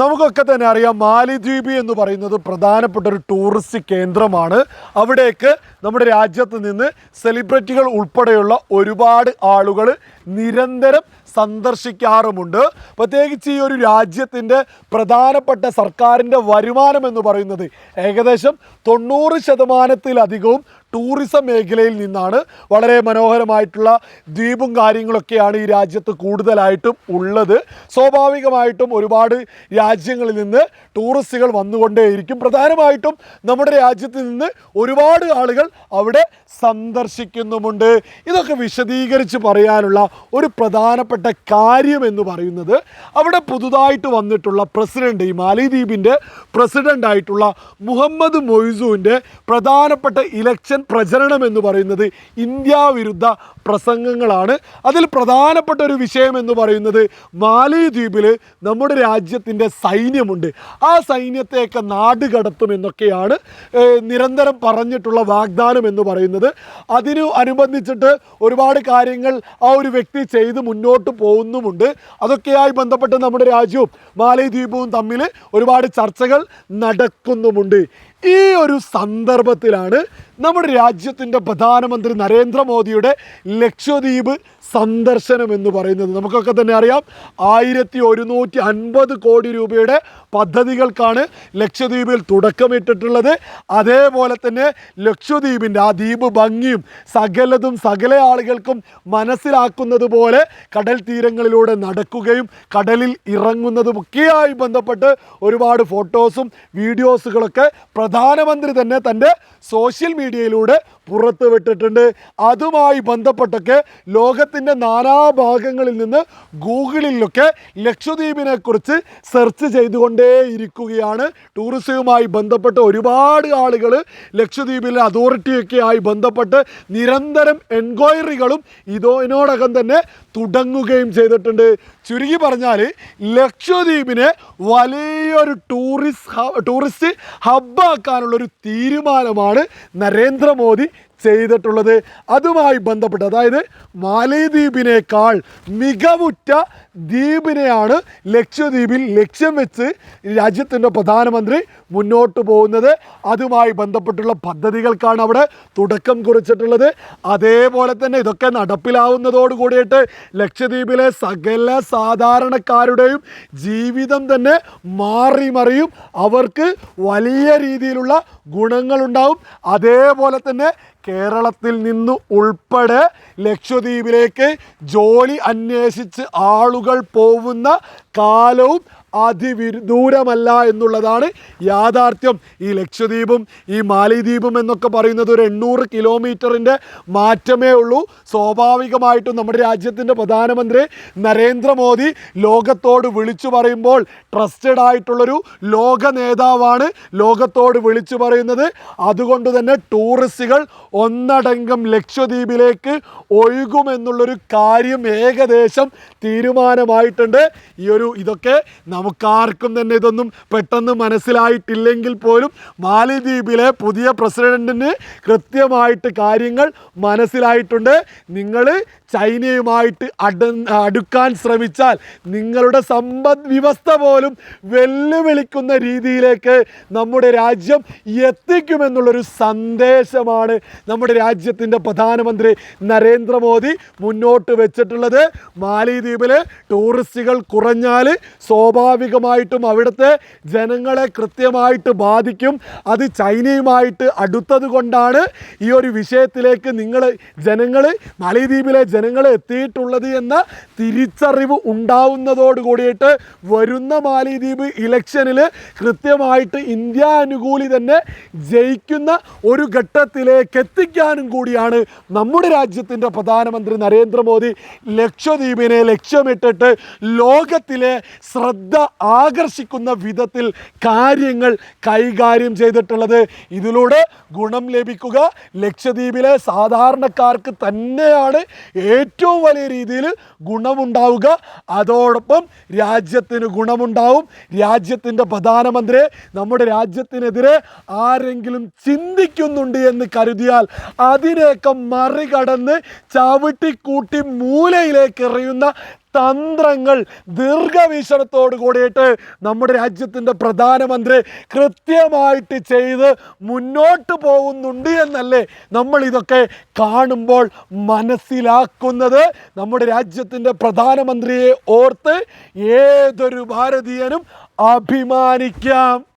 നമുക്കൊക്കെ തന്നെ അറിയാം മാലിദ്വീപ് എന്ന് പറയുന്നത് പ്രധാനപ്പെട്ട ഒരു ടൂറിസ്റ്റ് കേന്ദ്രമാണ്. അവിടേക്ക് നമ്മുടെ രാജ്യത്ത് നിന്ന് സെലിബ്രിറ്റികൾ ഉൾപ്പെടെയുള്ള ഒരുപാട് ആളുകൾ നിരന്തരം സന്ദർശിക്കാറുമുണ്ട്. പ്രത്യേകിച്ച് ഈ ഒരു രാജ്യത്തിന്റെ പ്രധാനപ്പെട്ട സർക്കാരിന്റെ വരുമാനം എന്ന് പറയുന്നത് ഏകദേശം തൊണ്ണൂറ് ശതമാനത്തിലധികവും ടൂറിസം മേഖലയിൽ നിന്നാണ് വളരെ മനോഹരമായിട്ടുള്ള ദ്വീപും കാര്യങ്ങളൊക്കെയാണ് ഈ രാജ്യത്ത് കൂടുതലായിട്ടും ഉള്ളത്. സ്വാഭാവികമായിട്ടും ഒരുപാട് രാജ്യങ്ങളിൽ നിന്ന് ടൂറിസ്റ്റുകൾ വന്നുകൊണ്ടേയിരിക്കും. പ്രധാനമായിട്ടും നമ്മുടെ രാജ്യത്ത് നിന്ന് ഒരുപാട് ആളുകൾ അവിടെ സന്ദർശിക്കുന്നുമുണ്ട്. ഇതൊക്കെ വിശദീകരിച്ച് പറയാനുള്ള ഒരു പ്രധാനപ്പെട്ട കാര്യം എന്ന് പറയുന്നത് അവിടെ പുതുതായിട്ട് വന്നിട്ടുള്ള പ്രസിഡന്റ് ഈ മാലിദ്വീപിന്റെ പ്രസിഡന്റായിട്ടുള്ള മുഹമ്മദ് മൊയ്സുവിന്റെ പ്രധാനപ്പെട്ട ഇലക്ഷൻ പ്രചരണം എന്ന് പറയുന്നത് ഇന്ത്യ വിരുദ്ധ പ്രസംഗങ്ങളാണ്. അതിൽ പ്രധാനപ്പെട്ട ഒരു വിഷയം എന്ന് പറയുന്നത് മാലിദ്വീപിൽ നമ്മുടെ രാജ്യത്തിന്റെ സൈന്യമുണ്ട്. ആ സൈന്യത്തെയൊക്കെ നാട് കടത്തും എന്നൊക്കെയാണ് നിരന്തരം പറഞ്ഞിട്ടുള്ള വാഗ്ദാനം എന്ന് പറയുന്നത്. അതിനു അനുബന്ധിച്ചിട്ട് ഒരുപാട് കാര്യങ്ങൾ ആ ഒരു വ്യക്തി ചെയ്ത് മുന്നോട്ട് പോകുന്നുമുണ്ട്. അതൊക്കെയായി ബന്ധപ്പെട്ട് നമ്മുടെ രാജ്യവും മാലിദ്വീപും തമ്മിൽ ഒരുപാട് ചർച്ചകൾ നടക്കുന്നുമുണ്ട്. ഈ ഒരു സന്ദർഭത്തിലാണ് നമ്മുടെ രാജ്യത്തിന്റെ പ്രധാനമന്ത്രി നരേന്ദ്രമോദിയുടെ ലക്ഷദ്വീപ് സന്ദർശനം എന്ന് പറയുന്നത് നമുക്കൊക്കെ തന്നെ അറിയാം. ആയിരത്തി ഒരുന്നൂറ്റി അൻപത് കോടി രൂപയുടെ പദ്ധതികൾക്കാണ് ലക്ഷദ്വീപിൽ തുടക്കമിട്ടിട്ടുള്ളത്. അതേപോലെ തന്നെ ലക്ഷദ്വീപിന്റെ ആ ദ്വീപ് ഭംഗിയും സകലതും സകല ആളുകൾക്കും മനസ്സിലാക്കുന്നത് പോലെ കടൽ തീരങ്ങളിലൂടെ നടക്കുകയും കടലിൽ ഇറങ്ങുന്നതുമൊക്കെയായി ബന്ധപ്പെട്ട് ഒരുപാട് ഫോട്ടോസും വീഡിയോസുകളൊക്കെ പ്രധാനമന്ത്രി തന്നെ തന്റെ സോഷ്യൽ മീഡിയയിലൂടെ മീഡിയയിലൂടെ പുറത്തുവിട്ടിട്ടുണ്ട് അതുമായി ബന്ധപ്പെട്ടൊക്കെ ലോകത്തിന്റെ നാനാഭാഗങ്ങളിൽ നിന്ന് ഗൂഗിളിലൊക്കെ ലക്ഷദ്വീപിനെ കുറിച്ച് സെർച്ച് ചെയ്തുകൊണ്ടേയിരിക്കുകയാണ് ടൂറിസവുമായി ബന്ധപ്പെട്ട് ഒരുപാട് ആളുകൾ ലക്ഷദ്വീപിലെ അതോറിറ്റിയൊക്കെ ആയി ബന്ധപ്പെട്ട് നിരന്തരം എൻക്വയറികളും ഇതിനോടകം തന്നെ തുടങ്ങുകയും ചെയ്തിട്ടുണ്ട്. ചുരുക്കി പറഞ്ഞാൽ ലക്ഷദ്വീപിനെ വലിയൊരു ടൂറിസ്റ്റ് ടൂറിസ്റ്റ് ഹബ്ബാക്കാനുള്ളൊരു തീരുമാനമാണ് നരേന്ദ്രമോദി ചെയ്തിട്ടുള്ളത്. അതുമായി ബന്ധപ്പെട്ട് അതായത് മാലദ്വീപിനേക്കാൾ മികവുറ്റ ദ്വീപിനെയാണ് ലക്ഷദ്വീപിൽ ലക്ഷ്യം വെച്ച് രാജ്യത്തിന്റെ പ്രധാനമന്ത്രി മുന്നോട്ട് പോകുന്നത്. അതുമായി ബന്ധപ്പെട്ടുള്ള പദ്ധതികൾക്കാണ് അവിടെ തുടക്കം കുറിച്ചിട്ടുള്ളത്. അതേപോലെ തന്നെ ഇതൊക്കെ നടപ്പിലാവുന്നതോട് കൂടിയിട്ട് ലക്ഷദ്വീപിലെ സകല സാധാരണക്കാരുടെയും ജീവിതം തന്നെ മാറി മറിയും. അവർക്ക് വലിയ രീതിയിലുള്ള ഗുണങ്ങളുണ്ടാവും. അതേപോലെ തന്നെ കേരളത്തിൽ നിന്ന് ഉൾപ്പെടെ ലക്ഷദ്വീപിലേക്ക് ജോലി അന്വേഷിച്ച് ആളുകൾ പോകുന്ന കാലവും അതിവിദൂരമല്ല എന്നുള്ളതാണ് യാഥാർത്ഥ്യം. ഈ ലക്ഷദ്വീപും ഈ മാലിദ്വീപും എന്നൊക്കെ പറയുന്നത് ഒരു എണ്ണൂറ് കിലോമീറ്ററിന്റെ മാറ്റമേ ഉള്ളൂ. സ്വാഭാവികമായിട്ടും നമ്മുടെ രാജ്യത്തിന്റെ പ്രധാനമന്ത്രി നരേന്ദ്രമോദി ലോകത്തോട് വിളിച്ചു പറയുമ്പോൾ ട്രസ്റ്റഡ് ആയിട്ടുള്ളൊരു ലോക നേതാവാണ് ലോകത്തോട് വിളിച്ചു പറയുന്നത്. അതുകൊണ്ട് തന്നെ ടൂറിസ്റ്റുകൾ ഒന്നടങ്കം ലക്ഷദ്വീപിലേക്ക് ഒഴുകുമെന്നുള്ളൊരു കാര്യം ഏകദേശം തീരുമാനമായിട്ടുണ്ട്. ഈ ഒരു ഇതൊക്കെ നമുക്കാർക്കും തന്നെ ഇതൊന്നും പെട്ടെന്ന് മനസ്സിലായിട്ടില്ലെങ്കിൽ പോലും മാലിദ്വീപിലെ പുതിയ പ്രസിഡന്റിന് കൃത്യമായിട്ട് കാര്യങ്ങൾ മനസ്സിലായിട്ടുണ്ട്. നിങ്ങൾ ചൈനയുമായിട്ട് അട അടുക്കാൻ ശ്രമിച്ചാൽ നിങ്ങളുടെ സമ്പദ് വ്യവസ്ഥ പോലും വെല്ലുവിളിക്കുന്ന രീതിയിലേക്ക് നമ്മുടെ രാജ്യം എത്തിക്കുമെന്നുള്ളൊരു സന്ദേശമാണ് നമ്മുടെ രാജ്യത്തിന്റെ പ്രധാനമന്ത്രി നരേന്ദ്രമോദി മുന്നോട്ട് വെച്ചിട്ടുള്ളത്. മാലിദ്വീപിൽ ടൂറിസ്റ്റുകൾ കുറഞ്ഞാൽ സ്വാഭാവികമായിട്ടും അവിടുത്തെ ജനങ്ങളെ കൃത്യമായിട്ട് ബാധിക്കും. അത് ചൈനയുമായിട്ട് അടുത്തത് കൊണ്ടാണ് ഈ ഒരു വിഷയത്തിലേക്ക് നിങ്ങൾ ജനങ്ങൾ മാലിദ്വീപിലെ ജനങ്ങൾ എത്തിയിട്ടുള്ളത് എന്ന തിരിച്ചറിവ് ഉണ്ടാവുന്നതോട് കൂടിയിട്ട് വരുന്ന മാലിദ്വീപ് ഇലക്ഷനിൽ കൃത്യമായിട്ട് ഇന്ത്യ അനുകൂലി തന്നെ ജയിക്കുന്ന ഒരു ഘട്ടത്തിലേക്ക് എത്തിക്കാനും കൂടിയാണ് നമ്മുടെ രാജ്യത്തിന്റെ പ്രധാനമന്ത്രി നരേന്ദ്രമോദി ലക്ഷദ്വീപിനെ ലക്ഷ്യമിട്ടിട്ട് ലോകത്തിലെ ശ്രദ്ധ ആകർഷിക്കുന്ന വിധത്തിൽ കാര്യങ്ങൾ കൈകാര്യം ചെയ്തിട്ടുള്ളത്. ഇതിലൂടെ ഗുണം ലഭിക്കുക ലക്ഷദ്വീപിലെ സാധാരണക്കാർക്ക് തന്നെയാണ് ഏറ്റവും വലിയ രീതിയിൽ ഗുണമുണ്ടാവുക. അതോടൊപ്പം രാജ്യത്തിന് ഗുണമുണ്ടാവും. രാജ്യത്തിന്റെ പ്രധാനമന്ത്രിയെ നമ്മുടെ രാജ്യത്തിനെതിരെ ആരെങ്കിലും ചിന്തിക്കുന്നുണ്ട് എന്ന് കരുതിയാൽ അതിനെയൊക്കെ മറികടന്ന് ചവിട്ടിക്കൂട്ടി മൂലയിലേക്ക് എറിയുന്ന തന്ത്രങ്ങൾ ദീർഘവീക്ഷണത്തോട് കൂടിയിട്ട് നമ്മുടെ രാജ്യത്തിന്റെ പ്രധാനമന്ത്രി കൃത്യമായിട്ട് ചെയ്ത് മുന്നോട്ട് പോകുന്നുണ്ട് എന്നല്ലേ നമ്മൾ ഇതൊക്കെ കാണുമ്പോൾ മനസ്സിലാക്കുന്നത്. നമ്മുടെ രാജ്യത്തിന്റെ പ്രധാനമന്ത്രിയെ ഓർത്ത് ഏതൊരു ഭാരതീയനും അഭിമാനിക്കാം.